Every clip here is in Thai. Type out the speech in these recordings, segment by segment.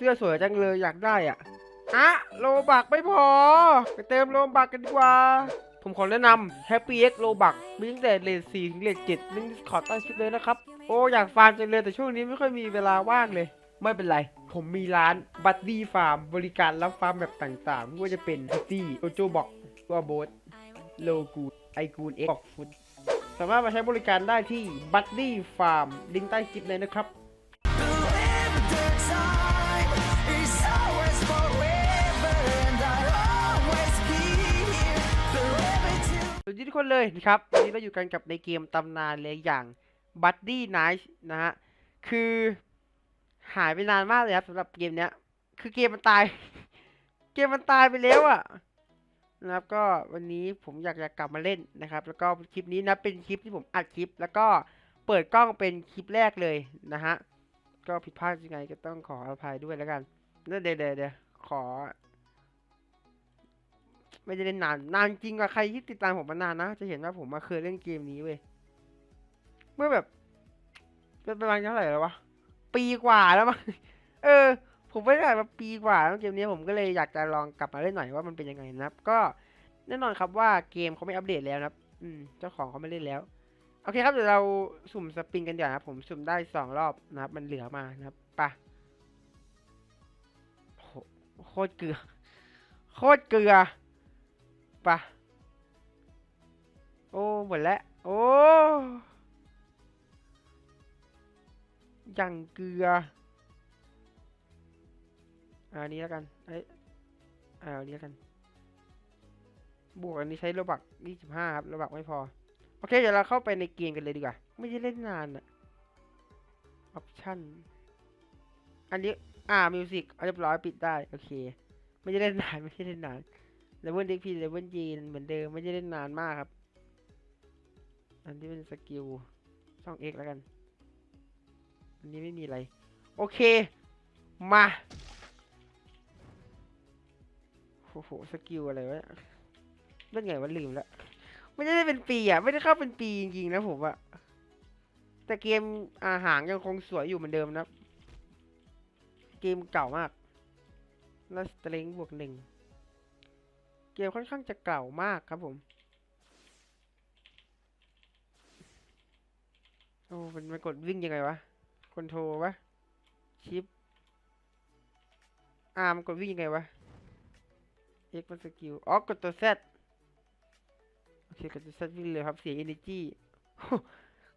สื้อสวยจังเลยอยากได้อะอะโลบักไม่พอ ไปเติมโลบักกันดีกว่า ผมขอแนะนำ Happy X โลบักมีตั้งแต่เลท4ถึงเลท7ลิงก์ขอใต้คลิปเลยนะครับ โอ้อยากฟาร์มจังเลยแต่ช่วงนี้ไม่ค่อยมีเวลาว่างเลย ไม่เป็นไร ผมมีร้านบัตตี้ฟาร์มบริการรับฟาร์มแบบต่างๆไม่ว่าจะเป็นซิตี้โจโจบอกตัวโบสโลกูไอกูนเอ็กบอกฟุตสามารถมาใช้บริการได้ที่บัตตี้ฟาร์มลิงก์ใต้คลิปเลยนะครับ ดีทุกคนเลยนะครับวันนี้เราอยู่กันกับในเกมตำนานเลยอย่าง Buddy Night นะฮะ คือหายไปนานมากเลยครับสำหรับเกมเนี้ย คือเกมมันตาย เกมมันตายไปแล้วอะนะครับก็วันนี้ผมอยากจะกลับมาเล่นนะครับ แล้วก็คลิปนี้นะเป็นคลิปที่ผมอัดคลิป แล้วก็เปิดกล้องเป็นคลิปแรกเลยนะฮะก็ผิดพลาดยังไงก็ต้องขออภัยด้วยแล้วกันเดี๋ยวเดี๋ยวเดี๋ยวเดี๋ยวขอ ไม่ได้เล่นนานนานจริงกว่าใครที่ติดตามผมมานานนะ จะเห็นว่าผมมาเคยเล่นเกมนี้เว้ยเมื่อแบบเป็นประมาณเท่าไหร่แล้ววะปีกว่าแล้วมั้งเออ ผมไม่ได้มาปีกว่าแล้วเกมนี้ผมก็เลยอยากจะลองกลับมาเล่นหน่อยว่ามันเป็นยังไงนะครับ ก็แน่นอนครับว่าเกมเขาไม่อัปเดตแล้วนะครับ อืม เจ้าของเขาไม่เล่นแล้วโอเคครับเดี๋ยวเราสุ่มสปริงกันเดี๋ยวนะผมสุ่มได้สองรอบนะครับ มันเหลือมานะครับปะโคตรเกลือ โคตรเกลือ ปะโอ้ หมดแล้ว โอ้ยังเกลืออะอันนี้แล้วกันเอ้ยเอาอันนี้แล้วกัน บวกอันนี้ใช้โลบักยี่สิบห้าครับโลบักไม่พอ โอเค เดี๋ยวเราเข้าไปในเกมกันเลยดีกว่า ไม่ได้เล่นนานอะออปชั่น อันนี้ อ่า มิวสิกเรียบร้อยปิดได้ โอเค ไม่ได้เล่นนาน ไม่ได้เล่นนาน เลเวลเด็กพีเลเวลยีนเหมือนเดิมไม่ได้เล่นนานมากครับ อันนี้เป็นสกิลช่อง X แล้วกัน อันนี้ไม่มีอะไร โอเค มาโอ้โหสกิลอะไรวะเล่นไงวะลืมแล้วไม่ได้เป็นปีอะ ไม่ได้เข้าเป็นปีจริงๆนะผมอะแต่เกมอาหารยังคงสวยอยู่เหมือนเดิมนะ เกมเก่ามาก แล้วสเตรงบวกหนึ่ง มค่อนข้างจะเก่ามากครับผม โอ้มันมันกดวิ่งยังไงวะคอนโทรวะ ชิปอาร์มนกดวิ่งยังไงวะ X มันสกิล อ๋อ กดตัว Z โอเค กดตัว Z วิ่งเลยครับ เสีย energy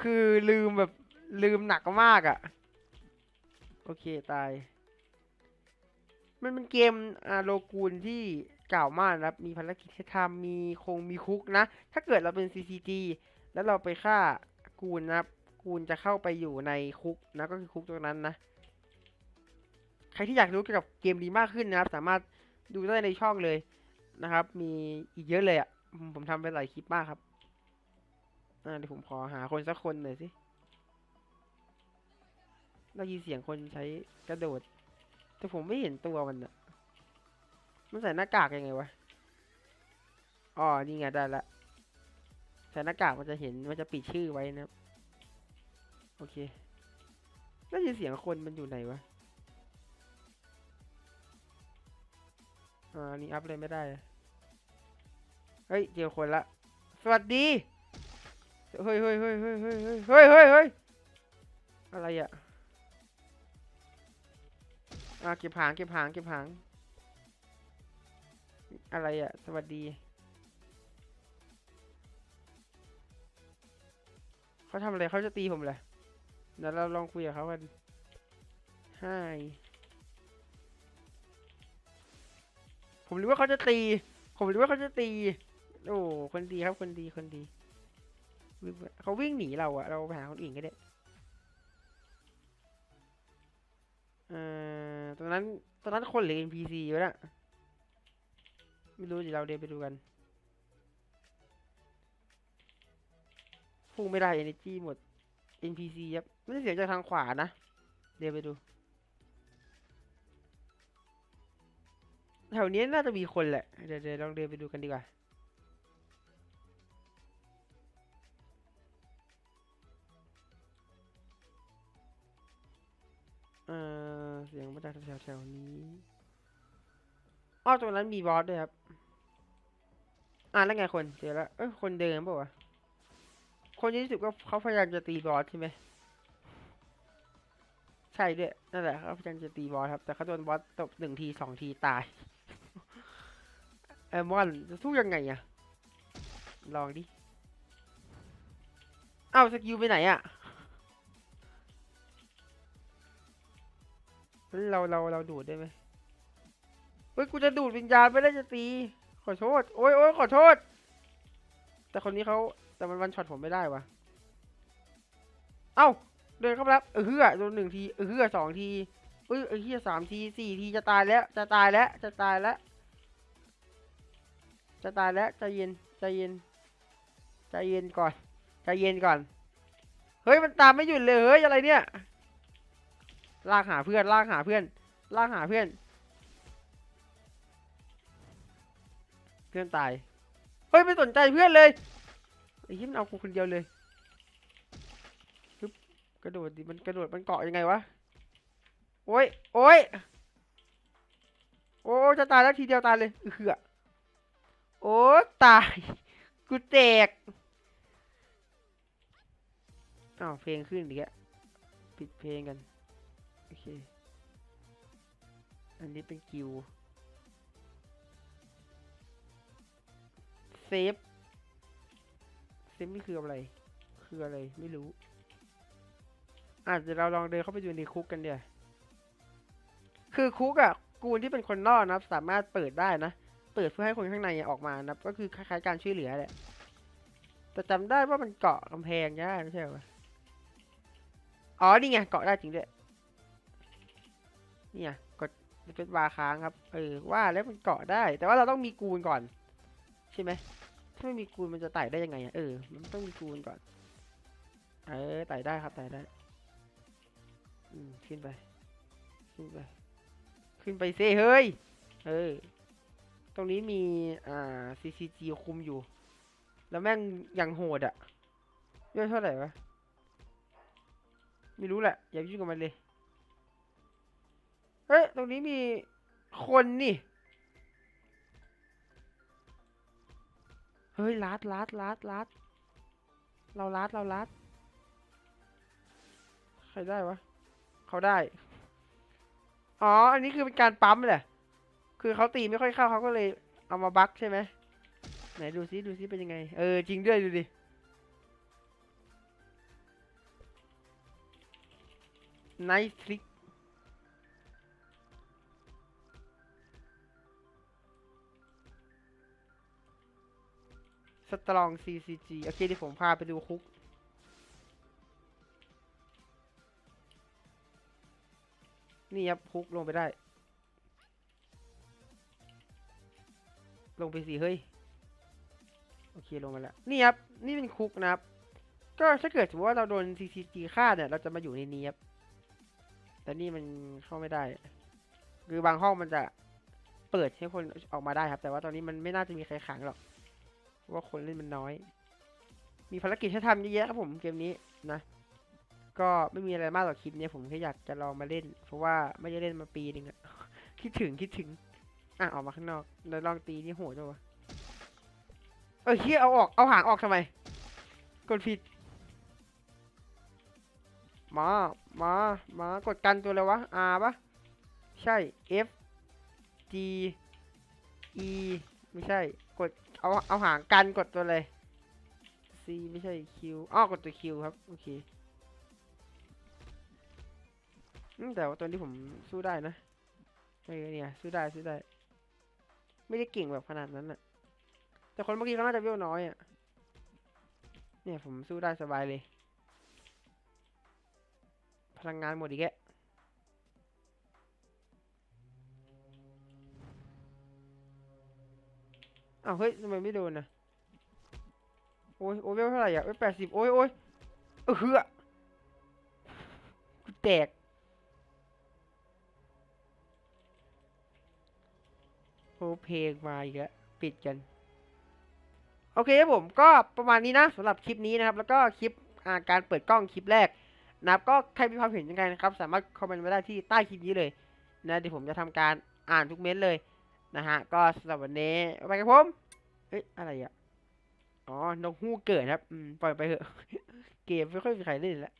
คือลืมแบบลืมหนักมากอะ่ะ โอเค ตาย มันเป็นเกมอาโลกูนที่ เก่ามากนะครับมีภารกิจให้ทำมีคงมีคุกนะ ถ้าเกิดเราเป็น CCG แล้วเราไปฆ่ากูนนะครับกูนจะเข้าไปอยู่ในคุกนะก็คือคุกตรงนั้นนะ ใครที่อยากรู้เกี่ยวกับเกมนี้มากขึ้นนะครับ สามารถดูได้ในช่องเลยนะครับ มีอีกเยอะเลยอะ่ะผมทำไปหลายคลิปมากครับอ่าเดี๋ยวผมขอหาคนสักคนหน่อยสิได้ยินเสียงคนใช้กระโดด แต่ผมไม่เห็นตัวมันอะ มันใส่หน้ากากยังไงวะ อ๋อ นี่ไงได้ละ ใส่หน้ากากมันจะเห็น มันจะปิดชื่อไว้นะ โอเคได้ยินเสียงคนมันอยู่ไหนวะ อ่า นี่อัพเลยไม่ได้ เฮ้ย เจอคนละ สวัสดี เฮ้ยเฮ้ยเฮ้ยเฮ้ยเฮ้ยเฮ้ยเฮ้ยเฮ้ยเฮ้ยอะไรอะอ่าเก็บหาง เก็บหาง เก็บหาง อะไรอะสวัสดี เขาทำอะไรเขาจะตีผมเลยเดี๋ยวเราลองคุยกับเขากันไฮผมรู้ว่าเขาจะตี ผมรู้ว่าเขาจะตี โอ้ คนดีครับ คนดี คนดี เขาวิ่งหนีเราอะเราไปหาคนอื่นก็ได้เอ่อตรงนั้นตรงนั้นคนหรือ NPC วะน่ะ ไม่รู้เดี๋ยวเราเดินไปดูกันพุ่งไม่ได้ energy หมด NPC ครับไม่ได้เสียงจากทางขวานะ เดินไปดู แถวนี้น่าจะมีคนแหละ เดี๋ยวเดี๋ยวลองเดินไปดูกันดีกว่าเออเสียงมาจากแถวๆนี้ อ้อตรงนั้นมีบอสด้วยครับ อ่าแล้วไงคนเจอแล้วเอ้ยคนเดิมเปล่าวะคนที่รู้สึกว่าเขาพยายามจะตีบอสใช่ไหมใช่ด้วยนั่นแหละเขาพยายามจะตีบอสครับ แต่เขาโดนบอสตบหนึ่งทีสองทีตายแอมอนจะสู้ยังไงอะลองดิเอ้าสกิลไปไหนอะเราเราเราดูดได้ไหม ฮ้ยกูจะดูดวิญญาณไม่ได้จะตี ขอโทษ โอ้ยโอ้ยขอโทษ แต่คนนี้เขาแต่มันวันช็อตผมไม่ได้วะเอ้า เดินเข้ามาแล้วเออเฮือโดนหนึ่งที เออเฮือสองทีเอ้ยเออเฮือสามทีสี่ทีจะตายแล้ว จะตายแล้ว จะตายแล้ว จะตายแล้วใจเย็นใจเย็นใจเย็นก่อนใจเย็นก่อน เฮ้ยมันตามไม่หยุดเลยเฮ้ยอะไรเนี่ย ลากหาเพื่อนลากหาเพื่อนลากหาเพื่อน เพื่อนตาย เฮ้ยไม่สนใจเพื่อนเลยไอ้ยิ้มนเอากูคนเดียวเลยฮึบกระโดดดิมันกระโดดมันเกาะยังไงวะ โอ้ยโอ้ยโอ้จะตายแล้วทีเดียวตายเลยเอือโอ้ตาย กูแตกอ้าวเพลงขึ้นอีกแล้วปิดเพลงกัน โอเค อันนี้เป็นกิว เซฟ เซฟนี่คืออะไร คืออะไรไม่รู้อะเดี๋ยวเราลองเดินเข้าไปดูในคุกกันเดี๋ยวคือคุกอะกูนที่เป็นคนนอกนะครับ สามารถเปิดได้นะ เปิดเพื่อให้คนข้างในออกมานะก็คือคล้ายๆการช่วยเหลือแหละแต่จำได้ว่ามันเกาะกำแพงได้ไม่ใช่เหรอวะอ๋อ นี่ไง เกาะได้จริงด้วยเนี่ยกดเป็นบาค้างครับ เออ ว่าแล้วมันเกาะได้ แต่ว่าเราต้องมีกูนก่อน ช่ไหมถ้าไม่มีกูนมันจะไต่ได้ยังไงอะเออ มันต้องมีกูนก่อน เออไต่ได้ครับไต่ได้ อืมขึ้นไป ขึ้นไป ขึ้นไปเซ่เฮ้ย เออ ตรงนี้มี อ่า CCG คุมอยู่ แล้วแม่งยังโหดอะเยอะเท่าไหร่วะ ไม่รู้แหละ อย่ายุ่งกับมันเลย เฮ้ย ตรงนี้มีคนนี่ เฮ้ยลัดลัดลัดลัดเราลัดเราลัดใครได้วะเขาได้ อ๋อ อันนี้คือเป็นการปั๊มแหละ คือเขาตีไม่ค่อยเข้าเขาก็เลยเอามาบั๊กใช่ไหมไหนดูซิดูซิเป็นยังไง เออจริงด้วยดูดิไนท์ทริก สตรอง CCG โอเคเดี๋ยวผมพาไปดูคุก นี่ครับคุกลงไปได้ ลงไปสิเฮ้ย โอเคลงมาแล้ว นี่ครับ นี่เป็นคุกนะครับ ก็ถ้าเกิดสมมติว่าเราโดน CCG ฆ่าเนี่ย เราจะมาอยู่ในนี้ครับ แต่นี่มันเข้าไม่ได้ คือบางห้องมันจะเปิดให้คนออกมาได้ครับ แต่ว่าตอนนี้มันไม่น่าจะมีใครขังหรอก ว่าคนเล่นมันน้อย มีภารกิจให้ทำเยอะแยะครับผมเกมนี้นะ ก็ไม่มีอะไรมากหรอกคลิปเนี้ยผมแค่อยากจะลองมาเล่น เพราะว่าไม่ได้เล่นมาปีหนึ่งอะคิดถึงคิดถึง อะออกมาข้างนอกแล้วลองตีนี่โหดจังวะเออเฮียเอาออกเอาหางออกทำไมกดผิดมา มา มากดกันตัวอะไรวะ R ปะใช่ F G E ไม่ใช่ เอาเอาหางกันกดตัวอะไร C ไม่ใช่ Q อ้อกดตัว Q ครับ โอเคแต่ว่าตัวนี้ผมสู้ได้นะเออเนี่ยสู้ได้สู้ได้ ไม่ได้เก่งแบบขนาดนั้นอะแต่คนเมื่อกี้เขาน่าจะเวน้อยอะเนี่ยผมสู้ได้สบายเลย พลังงานหมดอีกแก อ้าวเฮ้ยทำไมไม่โดนนะโอ้ยโอเวลเท่าไหร่อะเอ้ยแปดสิบโอ้ยโอ้ยเออเฮือแตกโอ้เพลงมาอีกแล้วปิดกัน โอเคครับผมก็ประมาณนี้นะสำหรับคลิปนี้นะครับ แล้วก็คลิปอ่าการเปิดกล้องคลิปแรกนะครับก็ใครมีความเห็นยังไงนะครับ สามารถคอมเมนต์มาได้ที่ใต้คลิปนี้เลยนะเดี๋ยวผมจะทำการอ่านทุกเม้นเลย นะฮะ ก็สำหรับวันนี้ไปกับผมเอ้ยอะไรอะ อ๋อนกฮูกเกิดครับอืมปล่อยไปเถอะ เกมไม่ค่อยมีใครเล่นแล้ว